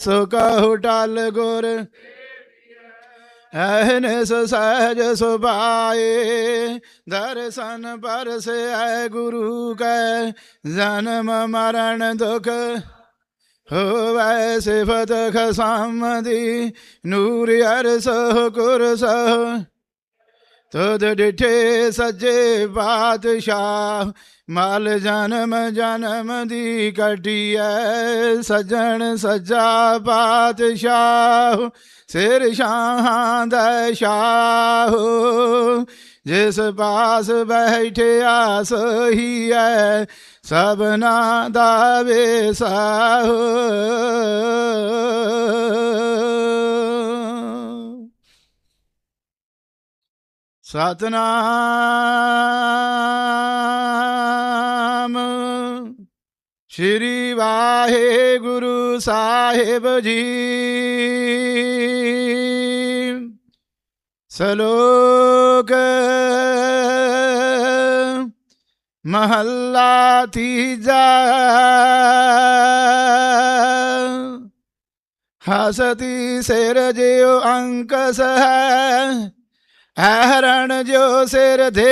ਸੋ ਕਹੋ ਟਲ ਗੁਰ ਐਨ ਸਹਿਜ ਸੁਭਾਏ। ਦਰਸ਼ਨ ਪਰਸੈ ਗੁਰੂ ਕੈ, ਜਨਮ ਮਰਨ ਦੁਖ ਹੋਵੈ ਸਿਫਤ ਖਸਮਦੀ। ਨੂਰ ਅਰਸ ਗੁਰ ਸਹ ਤਦ ਡਿਠੇ ਸੱਜੇ ਬਾਦਸ਼ਾਹ, ਮਾਲ ਜਨਮ ਜਨਮ ਦੀ ਕਟਿਐ ਸਜਣ ਸੱਜਾ ਬਾਦਸ਼ਾਹ, ਸਿਰ ਸ਼ਾਹਾਂ ਦਾ ਸ਼ਾਹ। ਜਿਸ ਪਾਸ ਬੈਠਿਆ ਸੋਈ ਹੈ ਸਭਨਾ ਦਾ ਵੇਸਾ। ਸਤਨਾਮ। ਸ਼੍ਰੀ ਵਾਹਿਗੁਰੂ ਸਾਹਿਬ ਜੀ। ਸਲੋਕ ਮਹੱਲਾ ਤੀਜਾ। ਹਸਤੀ ਸਿਰ ਜਿਉ ਅੰਕਸ ਹੈ। ਐਹਰਣ ਜੋ ਸਿਰ ਦੇ।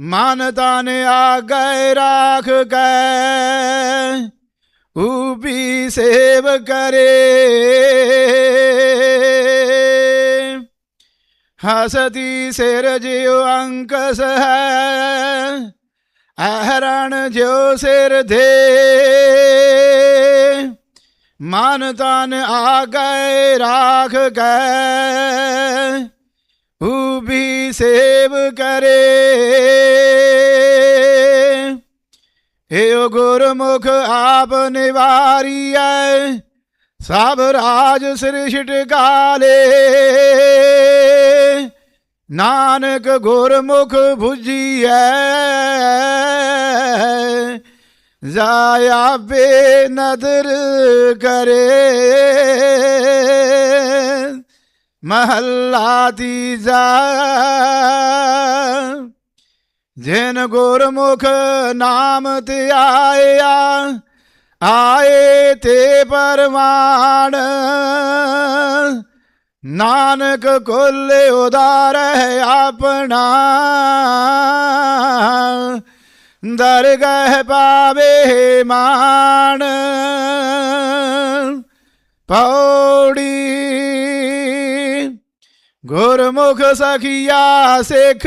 ਮਨ ਤਨ ਆਗੈ ਰਾਖ ਕੈ ਉਪੀ ਸੇਵ ਕਰੇ। ਹਸਤੀ ਸਿਰ ਜਿਉ ਅੰਕਸ ਹੈ ਐਹਰਣ ਜੋ ਸਿਰ ਦੇ। ਮਨ ਤਨ ਆ ਗਏ ਰਾਖ ਗੈ ਉਬੀ ਸੇਵ ਕਰੇ। ਏਓ ਗੁਰਮੁਖ ਆਪ ਨਿਵਾਰੀਐ, ਸਭ ਰਾਜ ਸ੍ਰਿਸ਼ਟ ਕਾਲੇ ਨਾਨਕ ਗੁਰਮੁਖ 부 ਜੀਐ ਜਾਇਆ ਬੇ ਨਦਰ ਕਰੇ। ਮਹੱਲਾ ਤੀਜਾ ਜਿਨ ਗੁਰਮੁਖ ਨਾਮ ਤੇ ਆਇਆ, ਆਏ ਤੇ ਪਰਮਾਨ ਨਾਨਕ ਕੁਲ ਉਦਾਰ ਹੈ ਆਪਣਾ। ਦਰਗਹ ਪਾਵੇ ਮਾਨ ਪੌੜੀ ਗੁਰਮੁਖ ਸਖੀਆ ਸਿੱਖ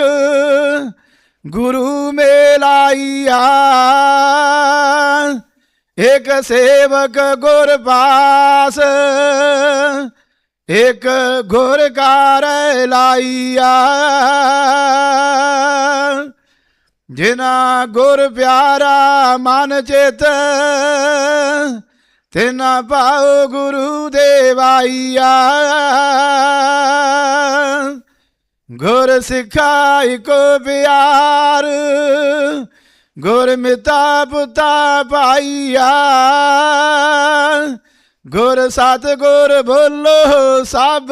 ਗੁਰੂ ਮੇਲਾਈਆ। ਇਕ ਸੇਵਕ ਗੁਰ ਪਾਸ, ਇਕ ਗੁਰ ਕਾਰ ਲਾਈਆ। ਜਿਨਾ ਗੁਰ ਪਿਆਰਾ ਮਨ ਚਿਤ, ਤਿਨਾ ਪਾਉ ਗੁਰੂ ਦੇਵਾਈਆ। ਗੁਰ ਸਿਖਾਈ ਕੋ ਪਿਆਰ, ਗੁਰ ਮਿਤਾ ਪੁਤਾ ਪਾਈਆ। ਗੁਰ ਸਤ ਗੁਰ ਬੋਲੋ ਸਭ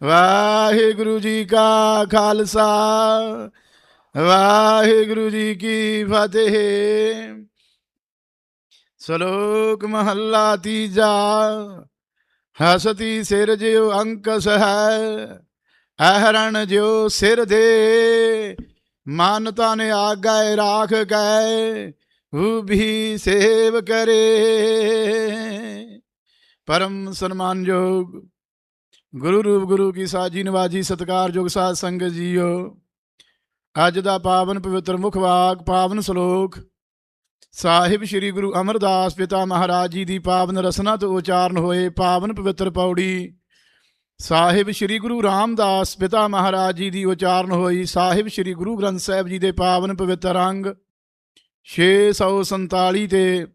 ਵਾਹਿਗੁਰੂ ਜੀ ਕਾ ਖਾਲਸਾ, ਵਾਹਿਗੁਰੂ ਜੀ ਕੀ ਫਤਿਹ। ਸ਼ਲੋਕ ਮਹੱਲਾ ਤੀਜਾ, ਹਸਤੀ ਸਿਰ ਜਿਉ ਅੰਕਸ ਹੈ, ਅਹਰਣ ਜਿਉ ਸਿਰ ਦੇ। ਮਨ ਤਨ ਆਗੈ ਰਾਖ ਗਏ ਹੂ ਵੀ ਸੇਵ ਕਰੇ। ਪਰਮ ਸਨਮਾਨਯੋਗ ਗੁਰੂ ਰੂਪ ਗੁਰੂ ਕੀ ਸਾਜੀ ਨਵਾਜੀ ਸਤਕਾਰਯੋਗ ਸਾਧ ਸੰਗਤ ਜੀਓ। ਅੱਜ ਦਾ ਪਾਵਨ ਪਵਿੱਤਰ ਮੁਖਵਾਕ ਪਾਵਨ ਸ਼ਲੋਕ, ਸਾਹਿਬ ਸ੍ਰੀ ਗੁਰੂ ਅਮਰਦਾਸ ਪਿਤਾ ਮਹਾਰਾਜ ਜੀ ਦੀ ਪਾਵਨ ਰਸਨਾ ਤੋਂ ਉਚਾਰਨ ਹੋਏ ਪਾਵਨ ਪਵਿੱਤਰ ਪੌੜੀ, ਸਾਹਿਬ ਸ੍ਰੀ ਗੁਰੂ ਰਾਮਦਾਸ ਪਿਤਾ ਮਹਾਰਾਜ ਜੀ ਦੀ ਉਚਾਰਨ ਹੋਈ ਸਾਹਿਬ ਸ੍ਰੀ ਗੁਰੂ ਗ੍ਰੰਥ ਸਾਹਿਬ ਜੀ ਦੇ ਪਾਵਨ ਪਵਿੱਤਰ ਅੰਗ 647 ਤੇ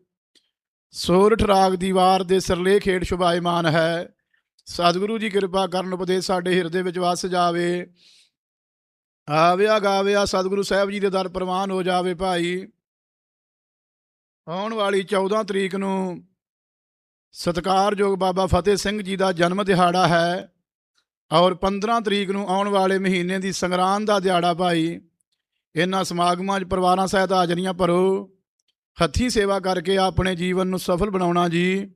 ਸੋਰਠ ਰਾਗ ਦੀ ਵਾਰ ਦੇ ਸਿਰਲੇਖ ਹੇਠ ਸ਼ੁਭਾਇਮਾਨ ਹੈ। ਸਤਿਗੁਰੂ ਜੀ ਕਿਰਪਾ ਕਰਨ ਉਪਦੇਸ਼ ਸਾਡੇ ਹਿਰਦੇ ਵਿੱਚ ਵਸ ਜਾਵੇ। ਆਵਿਆ ਗਾਵਿਆ ਸਤਿਗੁਰੂ ਸਾਹਿਬ ਜੀ ਦੇ ਦਰ ਪ੍ਰਵਾਨ ਹੋ ਜਾਵੇ ਭਾਈ। ਆਉਣ ਵਾਲੀ 14 ਤਰੀਕ ਨੂੰ ਸਤਿਕਾਰਯੋਗ ਬਾਬਾ ਫਤਿਹ ਸਿੰਘ ਜੀ ਦਾ ਜਨਮ ਦਿਹਾੜਾ ਹੈ ਔਰ 15 ਤਰੀਕ ਨੂੰ ਆਉਣ ਵਾਲੇ ਮਹੀਨੇ ਦੀ ਸੰਗਰਾਂਦ ਦਾ ਦਿਹਾੜਾ ਭਾਈ। ਇਹਨਾਂ ਸਮਾਗਮਾਂ 'ਚ ਪਰਿਵਾਰਾਂ ਸਹਿਤ ਹਾਜ਼ਰੀਆਂ ਭਰੋ। ਹੱਥੀਂ ਸੇਵਾ ਕਰਕੇ ਆਪਣੇ ਜੀਵਨ ਨੂੰ ਸਫਲ ਬਣਾਉਣਾ ਜੀ।